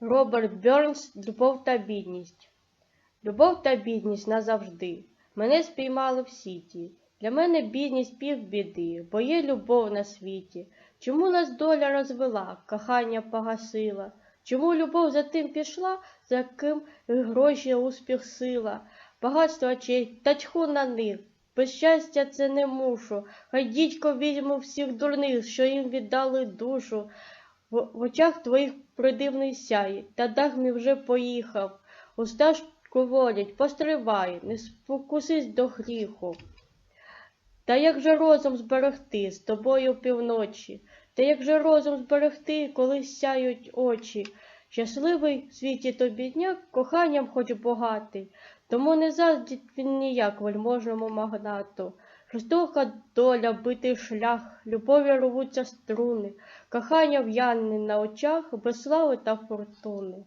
Роберт Бернс Любов та бідність. Любов та бідність назавжди. Мене спіймали в сіті. Для мене бідність півбіди, бо є любов на світі. Чому нас доля розвела, кохання погасила? Чому любов за тим пішла, за ким гроші, успіх, сила, багатство очей, та на них. Без щастя це не мушу. Хай дідько візьму всіх дурних, що їм віддали душу. В, очах твоїх придивний сяй, та дах мій вже поїхав. Уста ж говорять, постривай, не спокусись до гріху. Та як же розум зберегти з тобою півночі? Та як же розум зберегти, коли сяють очі? Щасливий в світі тобі дняк, коханням хоч богатий, тому не заздрить він ніяк вельможному магнату. Жорстока доля, битий шлях, любові рвуться струни, кохання в'яне на очах, без слави та фортуни.